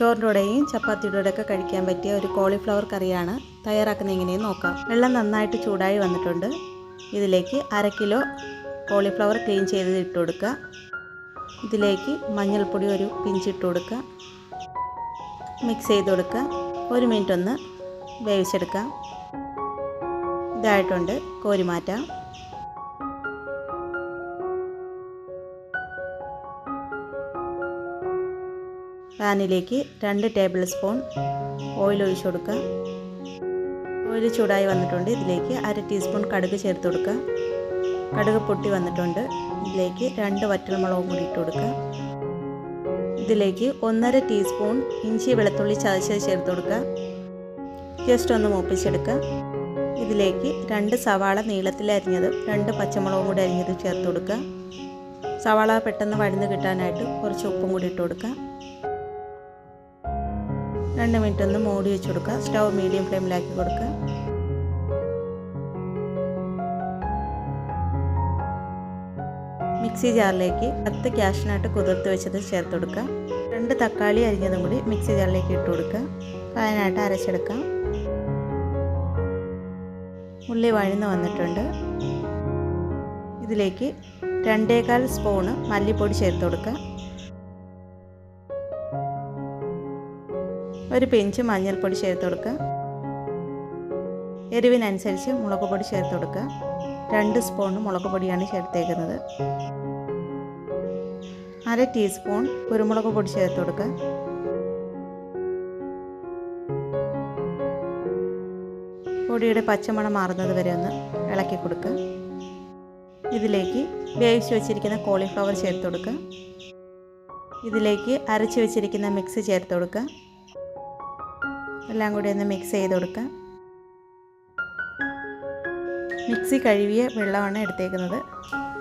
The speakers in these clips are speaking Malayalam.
ചോറിന്റെ കൂടെയും ചപ്പാത്തിയുടെ കൂടെയൊക്കെ കഴിക്കാൻ പറ്റിയ ഒരു കോളിഫ്ലവർ കറിയാണ് തയ്യാറാക്കുന്നത് എങ്ങനെയെന്ന് നോക്കാം. വെള്ളം നന്നായിട്ട് ചൂടായി വന്നിട്ടുണ്ട്. ഇതിലേക്ക് അര കിലോ കോളിഫ്ലവർ ക്ലീൻ ചെയ്ത് ഇട്ട് കൊടുക്കുക. ഇതിലേക്ക് മഞ്ഞൾപ്പൊടി ഒരു പിഞ്ചിട്ട് കൊടുക്കുക. മിക്സ് ചെയ്ത് കൊടുക്കുക. ഒരു മിനിറ്റ് ഒന്ന് വേവിച്ചെടുക്കാം ഇതായിട്ടുണ്ട് കോരി മാറ്റാം പാനിലേക്ക് രണ്ട് ടേബിൾ സ്പൂൺ ഓയിൽ ഒഴിച്ചു കൊടുക്കുക. ഓയിൽ ചൂടായി വന്നിട്ടുണ്ട്. ഇതിലേക്ക് അര ടീസ്പൂൺ കടുക് ചേർത്ത് കൊടുക്കുക. കടുക് പൊട്ടി വന്നിട്ടുണ്ട്. ഇതിലേക്ക് രണ്ട് വറ്റൽമുളകും കൂടി ഇട്ട് കൊടുക്കുക. ഇതിലേക്ക് ഒന്നര ടീസ്പൂൺ ഇഞ്ചി വെളുത്തുള്ളി ചതച്ചത് ചേർത്ത് കൊടുക്കുക. ജസ്റ്റ് ഒന്ന് മൂപ്പിച്ചെടുക്കുക. ഇതിലേക്ക് രണ്ട് സവാള നീളത്തിൽ അരിഞ്ഞതും രണ്ട് പച്ചമുളകും കൂടി അരിഞ്ഞതും ചേർത്ത് കൊടുക്കുക. സവാള പെട്ടെന്ന് വഴന്ന് കിട്ടാനായിട്ട് കുറച്ച് ഉപ്പും കൂടി ഇട്ട് കൊടുക്കുക. രണ്ട് മിനിറ്റ് ഒന്ന് മൂടി വെച്ച് കൊടുക്കുക. സ്റ്റൗ മീഡിയം ഫ്ലെയിമിലാക്കി കൊടുക്കുക. മിക്സി ജാറിലേക്ക് പത്ത് ക്യാഷിനായിട്ട് കുതിർത്ത് വെച്ചത് ചേർത്ത് കൊടുക്കുക. രണ്ട് തക്കാളി അരിഞ്ഞതും കൂടി മിക്സി ജാറിലേക്ക് ഇട്ട് കൊടുക്കുക. അതിനായിട്ട് അരച്ചെടുക്കാം ഉള്ളി വഴന്ന് വന്നിട്ടുണ്ട്. ഇതിലേക്ക് രണ്ടേകാൽ സ്പൂണ് മല്ലിപ്പൊടി ചേർത്ത് കൊടുക്കുക. ഒരു പിഞ്ച് മഞ്ഞൾപ്പൊടി ചേർത്ത് കൊടുക്കുക. എരിവിനനുസരിച്ച് മുളക് പൊടി ചേർത്ത് കൊടുക്കുക. രണ്ട് സ്പൂൺ മുളക് പൊടിയാണ് ചേർത്തേക്കുന്നത്. അര ടീസ്പൂൺ കുരുമുളക് പൊടി ചേർത്ത് കൊടുക്കുക. പൊടിയുടെ പച്ചമണം മാറുന്നത് വരെ ഒന്ന് ഇളക്കി കൊടുക്കുക. ഇതിലേക്ക് വേവിച്ച് വെച്ചിരിക്കുന്ന കോളിഫ്ലവർ ചേർത്ത് കൊടുക്കുക. ഇതിലേക്ക് അരച്ച് വെച്ചിരിക്കുന്ന മിക്സ് ചേർത്ത് കൊടുക്കുക. എല്ലാം കൂടി ഒന്ന് മിക്സ് ചെയ്ത് കൊടുക്കുക മിക്സി കഴുകിയ വെള്ളമാണ് എടുത്തേക്കുന്നത്.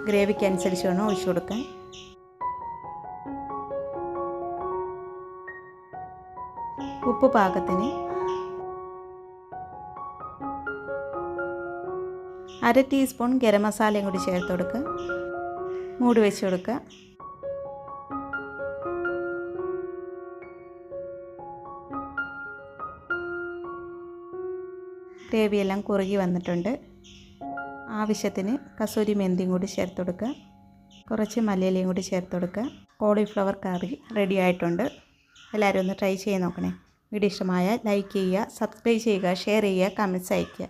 ഗ്രേവിക്ക് അനുസരിച്ച് വേണം ഒഴിച്ചു കൊടുക്കാൻ. ഉപ്പ് പാകത്തിന് അര ടീസ്പൂൺ ഗരം മസാലയും കൂടി ചേർത്ത് കൊടുക്കുക. മൂടി വെച്ച് കൊടുക്കുക. ഗ്രേവിയെല്ലാം കുറുകി വന്നിട്ടുണ്ട്. ആവശ്യത്തിന് കസൂരി മെന്തിയും കൂടി ചേർത്ത് കൊടുക്കുക. കുറച്ച് മല്ലിയിലയും കൂടി ചേർത്ത് കൊടുക്കുക. കോളിഫ്ലവർ കറി റെഡി ആയിട്ടുണ്ട്. എല്ലാവരും ഒന്ന് ട്രൈ ചെയ്ത് നോക്കണേ. വീഡിയോ ഇഷ്ടമായാൽ ലൈക്ക് ചെയ്യുക സബ്സ്ക്രൈബ് ചെയ്യുക ഷെയർ ചെയ്യുക കമൻസ് അയയ്ക്കുക.